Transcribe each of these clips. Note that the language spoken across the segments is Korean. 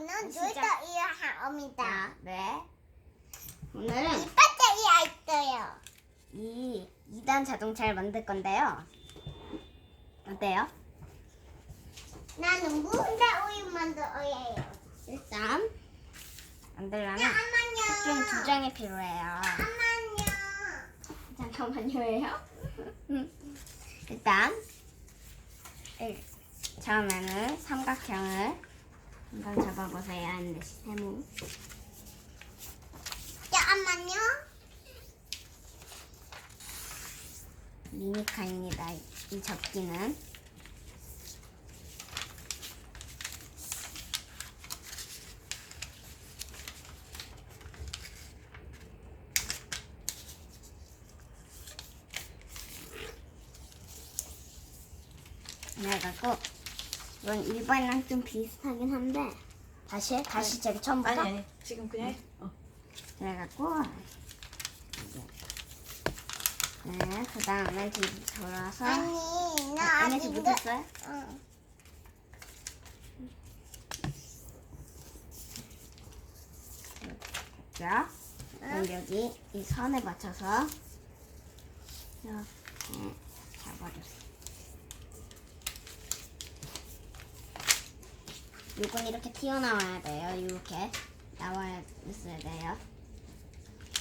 오늘은 시작. 놀이터이어 합니다. 자, 네. 오늘은 이 배터리가 있어요. 이 2단 자동차를 만들 건데요. 어때요? 나는 무hun다 우유 만들어요. 일단 만들려면 잠깐만요. 좀두 장이 필요해요. 잠깐만요. 잠깐만요예요. 일단 일- 처음에는 삼각형을 한번 잡아보세요. 안내시 세모. 잠깐만요. 미니카입니다. 이- 이 접기는 그래갖고 이건 일반이랑 좀 비슷하긴 한데. 다시 해? 다시 제가 처음부터? 아니 아니. 지금 그냥 해. 어. 그래갖고. 이제. 네, 그 다음에 뒤로 돌아서. 아니, 아, 나 안에서 아직 못했어요? 응. 자, 그럼 여기 이 선에 맞춰서. 이렇게 잡아주세요. 요건 이렇게 튀어나와야 돼요. 이렇게 나와야 있어야 돼요.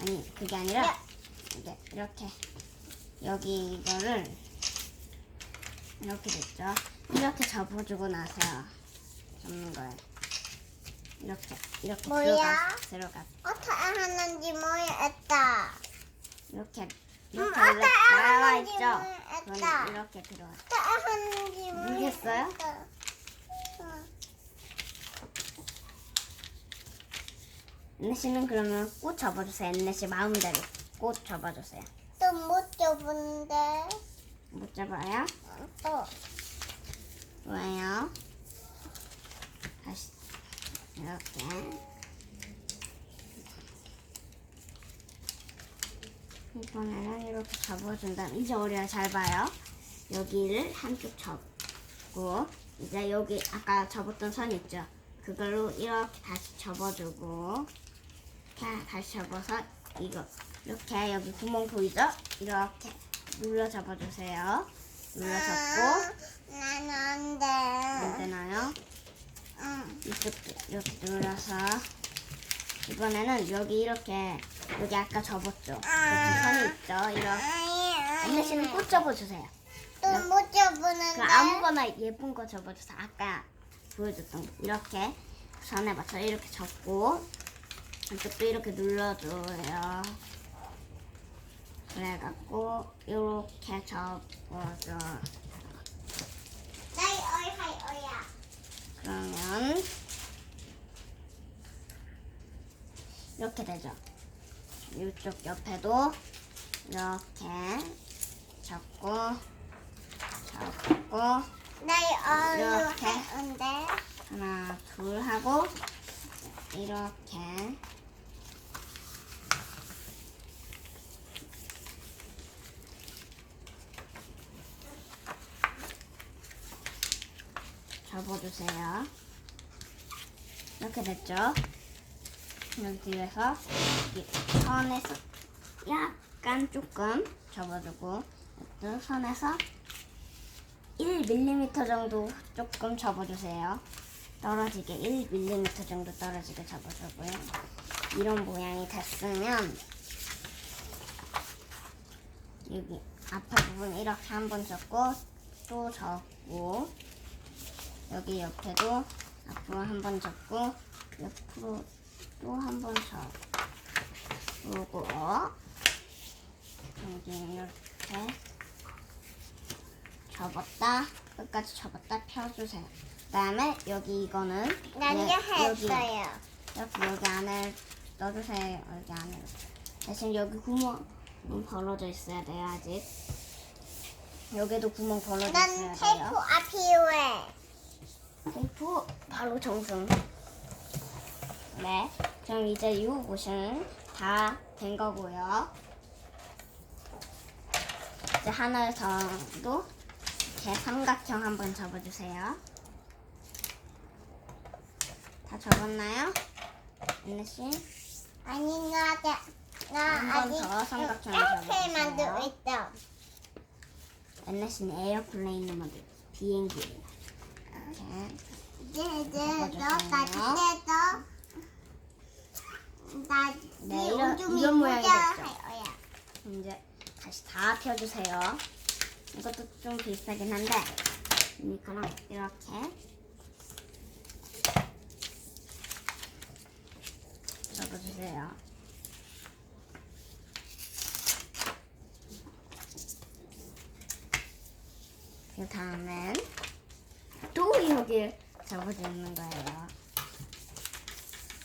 아니 그게 아니라 이게 이렇게 여기 이거를 이렇게 됐죠. 이렇게 접어주고 나서 접는 거예요. 이렇게 이렇게 뭐야? 들어가 들어가 어떻게 하는지 모르겠다. 이렇게 음, 이렇게 어때? 원래 나와 하는지 있죠. 모르겠다. 이렇게 들어가. 어떻게 하는지 모르겠어요? 모르겠다. 응. 엔네 씨는 그러면 꽃 접어주세요. 엔네 씨 마음대로 꽃 접어주세요. 또 못 접은데. 못 접어요? 또. 왜요? 다시 이렇게 이번에는 이렇게 접어준 다음 이제 어려요 잘 봐요 여기를 한쪽 접고 이제 여기 아까 접었던 선 있죠 그걸로 이렇게 다시 접어주고 이렇게 다시 접어서 이거 이렇게 여기 구멍 보이죠? 이렇게 눌러 접어주세요 눌러 접고 나는 안 돼. 안 되나요? 응. 이렇게 이렇게 눌러서 이번에는 여기 이렇게 여기 아까 접었죠. 이렇게 선이 있죠. 이렇게 안내 씨는 꽃 접어주세요. 또못 접는데. 그 아무거나 예쁜 거 접어주세요. 아까 보여줬던 거 이렇게 선에 맞춰 이렇게 접고 이쪽도 이렇게 눌러줘요. 그래갖고 이렇게 접어줘. 나이 어이 하이 어야. 그러면 이렇게 되죠. 이쪽 옆에도 이렇게 잡고 잡고 나이 어이 이렇게. 하는데. 하나 둘 하고 이렇게 접어주세요. 이렇게 됐죠? 여기 뒤에서 선에서 약간 조금 접어주고 또 선에서 1mm 정도 조금 접어주세요. 떨어지게 1mm 정도 떨어지게 접어주고요. 이런 모양이 됐으면 여기 앞에 부분 이렇게 한 번 접고 또 접고 여기 옆에도 앞으로 한 번 접고 옆으로 또 한 번 접고 여기 이렇게 접었다 끝까지 접었다 펴주세요. 그다음에 여기 이거는 난 네, 이거 여기 했어요. 이렇게 여기 안에 넣어주세요. 여기 안에 대신 여기 구멍은 벌어져 있어야 돼요 아직. 여기도 구멍 벌어져 난 있어야 테이프 돼요. 아. 테이프 바로 정승. 네, 그럼 이제 이 곳은 다 된 거고요. 이제 하나 더도 이렇게 삼각형 한번 접어주세요. 다 접었나요? 은혜 씨? 아니 나, 나, 나 한번 아직 더 삼각형을 이렇게. 만들고 있어. 은혜 씨는 에어플레인을 만들 비행기. 이렇게. 이제 이제. 너나 이제도 나 네, 이 이런- 이런 모양이 됐죠? 이제 다시 다 펴주세요. 이것도 좀 비슷하긴 한데, 유니크랑 이렇게 접어주세요. 그 다음엔 또 여기 접어주는 거예요.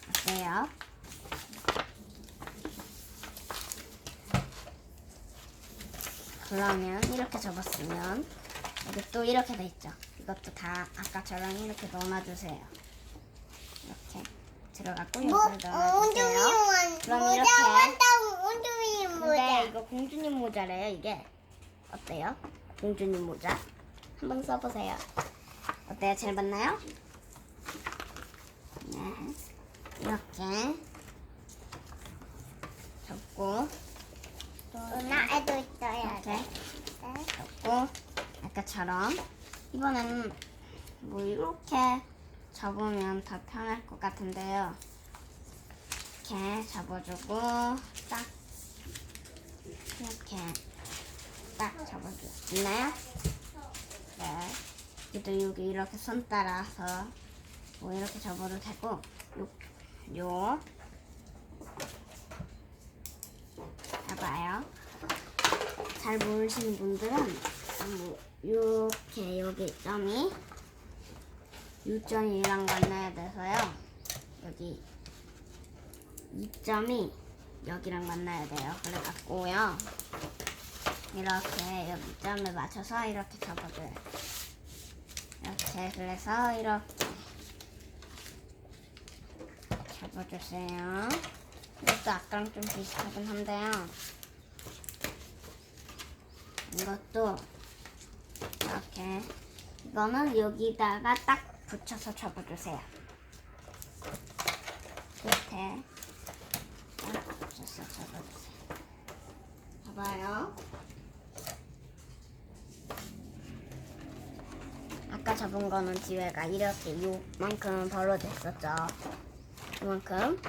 어때요? 그러면 이렇게 접었으면 여기 또 이렇게 돼 있죠. 이것도 다 아까처럼 이렇게 넣어놔주세요. 이렇게 들어갔고 뭐 어, 온종이. 원 그럼 모자 이렇게. 완다고 온종이 근데 모자. 이거 공주님 모자래요. 이게 어때요? 공주님 모자 한번 써보세요. 어때요? 잘 봤나요? 네, 이렇게 접고 또 나에도 있어야 돼. 이렇게 접고 아까처럼 이번에는 뭐 이렇게 접으면 더 편할 것 같은데요. 이렇게 접어주고 딱 이렇게 딱 접어주나요? 네. 여기도 여기 이렇게 손 따라서 뭐 이렇게 접어도 되고 요, 요. 잘 모르시는 분들은 뭐 이렇게 여기 점이 유점이랑 만나야 돼서요. 여기 이 점이 여기랑 만나야 돼요. 그래갖고요. 이렇게 여기 점에 맞춰서 이렇게 접어줘요. 이렇게 그래서 이렇게 접어주세요. 이것도 아까랑 좀 비슷하긴 한데요. 이것도 이렇게 이거는 여기다가 딱 붙여서 접어주세요. 끝에 딱 붙여서 접어주세요. 봐봐요. 아까 접은 거는 뒤에가 이렇게 요만큼 벌어져 있었죠. 요만큼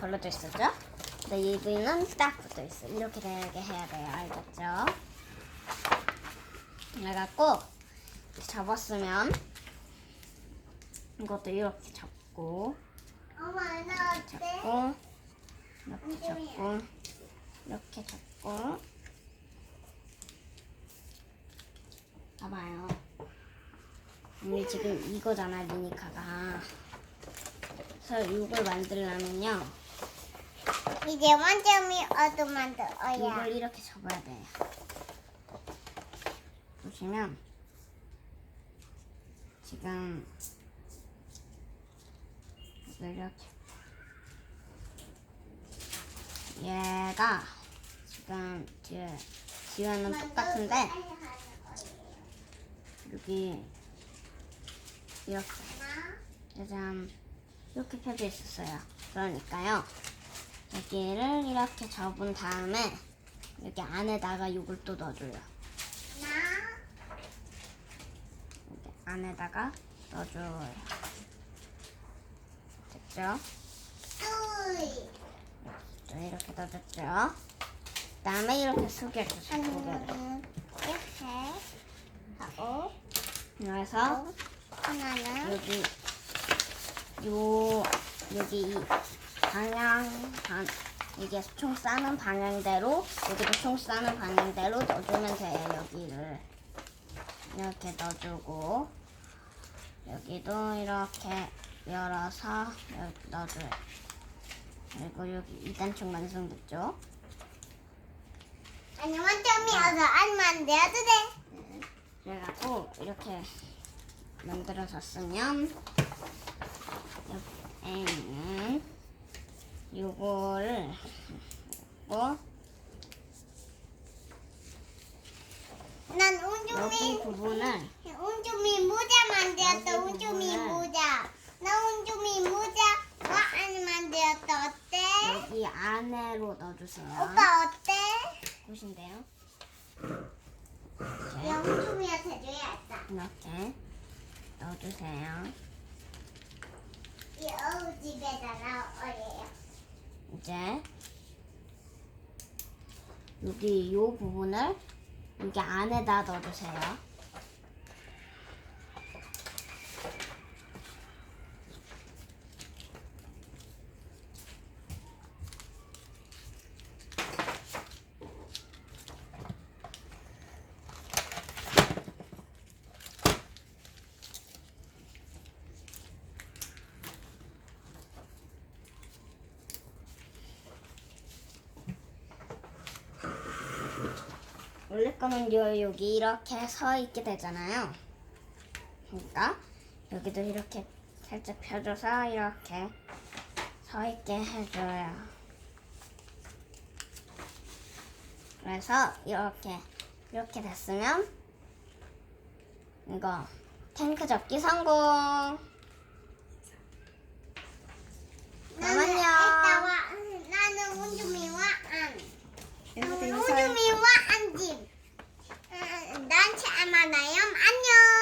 벌어져 있었죠? 근데 여기는 딱 붙어 있어. 이렇게 되게 해야 돼요. 알겠죠? 그래갖고 접었으면 이것도 이렇게 나 어때? 잡고 이렇게 잡고 이렇게 잡고 봐봐요. 우리 지금 이거잖아 미니카가. 그래서 이걸 만들려면요 이제 원점이 어둠 만들어야. 이걸 이렇게 접어야 돼요. 보시면 지금 이렇게 얘가 지금 뒤에 뒤에는 똑같은데 여기 이렇게 짜잔 이렇게 펴져 있었어요. 그러니까요. 여기를 이렇게 접은 다음에 여기 안에다가 이걸 또 넣어줘요. 나 여기 안에다가 넣어줘요. 됐죠? 둘. 자, 이렇게 넣어줬죠? 그다음에 이렇게 숙여주세요. 하나는 이렇게 하고 그래서 하나는 여기 요 여기 이 방향 방 이게 총 싸는 방향대로 여기도 총 싸는 방향대로 넣어주면 돼요 여기를 이렇게 넣어주고 여기도 이렇게 열어서 여기 넣어줘요. 그리고 여기 2단총 완성됐죠? 아니 원점이어서 안 만들어도 돼. 그래갖고 이렇게 만들어졌으면 여기에는 요거를 고 난 온주민 부분을 온주민 모자 만들었다 온주민 모자. 나 온주민 모자 뭐 와 안에 만들었다 어때? 여기 안에로 넣어주세요. 오빠 어때? 보신데요. 이렇게, 영주민한테 줘야겠다. 이렇게 넣어주세요. 이 어우 집에다 넣어요 이제 여기 요 부분을 여기 안에다 넣어주세요. 그러면 요 여기 이렇게 서 있게 되잖아요. 그러니까 여기도 이렇게 살짝 펴줘서 이렇게 서 있게 해줘요. 그래서 이렇게 이렇게 됐으면 이거 탱크 접기 성공. 나만요. 나는 우주미와 안. 나는 우주미와 안 집. 만나요. 안녕.